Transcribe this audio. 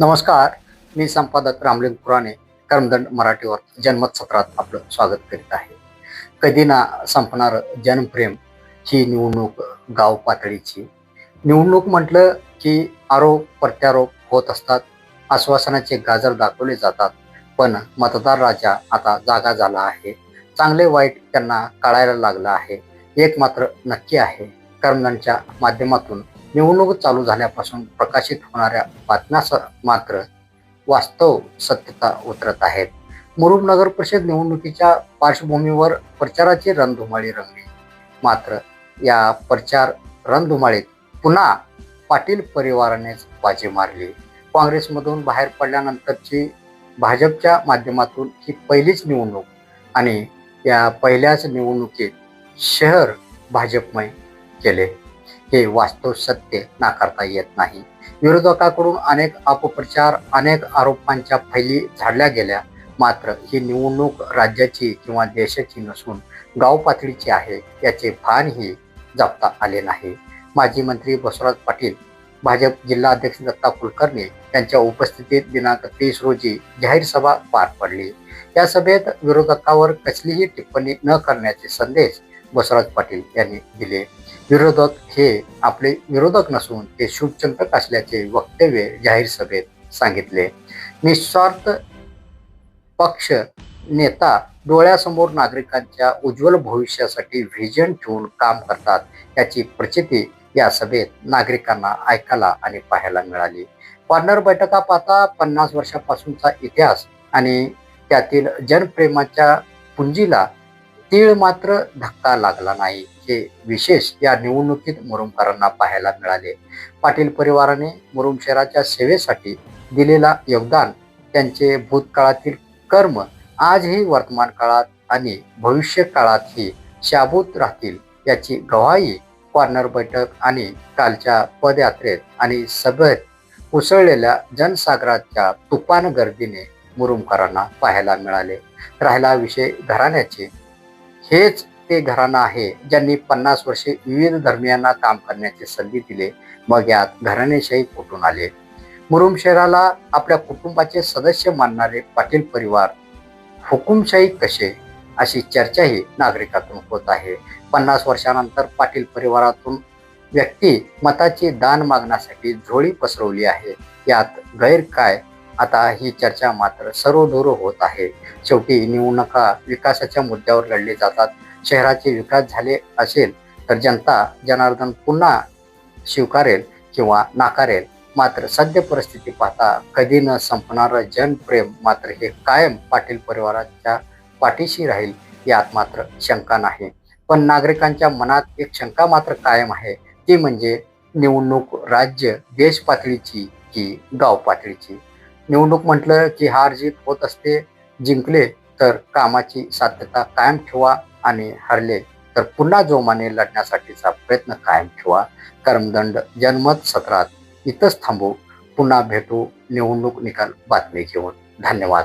नमस्कार मी संपादक रामलिंग पुराणे कर्मदंड मराठीवर जन्मत सत्रात आपलं स्वागत करीत आहे. कधी ना संपणार जनप्रेम ही निवडणूक गाव पातळीची. निवडणूक म्हटलं की आरोप प्रत्यारोप होत असतात आश्वासनाचे गाजर दाखवले जातात पण मतदार राजा आता जागा झाला आहे. चांगले वाईट त्यांना कळायला लागलं आहे. एक मात्र नक्की आहे. कर्मदंडच्या माध्यमातून निवडणूक चालू झाल्यापासून प्रकाशित होणाऱ्या बातम्या मात्र वास्तव सत्यता उतरत आहेत. मुरुम नगर परिषद निवडणुकीच्या पार्श्वभूमीवर प्रचाराची रणधुमाळी रंगली. मात्र या प्रचार रणधुमाळीत पुन्हा पाटील परिवारानेच बाजी मारली. काँग्रेसमधून बाहेर पडल्यानंतरची भाजपच्या माध्यमातून ही पहिलीच निवडणूक आणि या पहिल्याच निवडणुकीत शहर भाजपमय केले. हे वास्तव सत्य नाकारता येत नाही. विरोधकाकडून अनेक अपप्रचार अनेक आरोपांच्या फैली झाडल्या गेल्या. मात्र ही निवडणूक राज्याची किंवा देशाची नसून गाव पातळीची आहे याचे भानही जपता आले नाही. माजी मंत्री बसवराज पाटील भाजप जिल्हा अध्यक्ष दत्ता कुलकर्णी यांच्या उपस्थितीत दिनांक तीस रोजी जाहीर सभा पार पडली. या सभेत विरोधकावर कसलीही टिप्पणी न करण्याचे संदेश बसवराज पाटील यांनी दिले. विरोधक हे आपले विरोधक नसून ते शुभचिंतक असल्याचे वक्तव्य जाहीर सभेत सांगितले. निस्वार्थ पक्ष नेता डोळ्यासमोर नागरिकांच्या उज्ज्वल भविष्यासाठी व्हिजन ठेवून काम करतात याची प्रचिती या सभेत नागरिकांना ऐकायला आणि पाहायला मिळाली. पार्नर बैठका पाहता पन्नास वर्षापासूनचा इतिहास आणि त्यातील जनप्रेमाच्या पुंजीला तीळ मात्र धक्का लागला नाही. हे विशेष या निवडणुकीत मुरुमकरांना पाहायला मिळाले. पाटील परिवाराने मुरुम शहराच्या सेवेसाठी दिलेला योगदान त्यांचे भूतकाळातील कर्म आजही वर्तमान काळात आणि भविष्य काळातही शाबूत राहतील याची गवाही कॉर्नर बैठक आणि कालच्या पदयात्रेत आणि सभेत उसळलेल्या जनसागराच्या तुफान गर्दीने मुरुमकरांना पाहायला मिळाले. राहिला विषय घराण्याचे हेच ते घराणं आहे. ज्यांनी पन्नास वर्षे विविध धर्मियांना काम करण्याची संधी दिले मग यात घराणेशाही कुठून आले. मुरुम शहराला आपल्या कुटुंबाचे सदस्य मानणारे पाटील परिवार हुकुमशाही कसे? अशी चर्चाही नागरिकातून होत आहे. पन्नास वर्षानंतर पाटील परिवारातून व्यक्ती मताची दान मागण्यासाठी झोळी पसरवली आहे. यात गैर काय आता ही चर्चा मात्र सर्वदूर होत आहे. शेवटी निवडणुका विकासाच्या मुद्द्यावर लढले जातात. शहराचे विकास झाले असेल तर जनता जनार्दन पुन्हा स्वीकारेल किंवा नाकारेल. मात्र सद्य परिस्थिती पाहता कधी न संपणारं जनप्रेम मात्र हे कायम पाटील परिवाराच्या पाठीशी राहील यात मात्र शंका नाही. पण नागरिकांच्या मनात एक शंका मात्र कायम आहे. ती म्हणजे निवडणूक राज्य देश पातळीची की गाव पातळीची निवडणूक म्हटलं की हार जीत होत असते जिंकले तर कामाची साध्यता कायम ठेवा आणि हरले तर पुन्हा जोमाने लढण्यासाठीचा प्रयत्न कायम ठेवा. कर्मदंड जनमत सत्रात इथंच थांबू. पुन्हा भेटू निवडणूक निकाल बातमी घेऊन. धन्यवाद.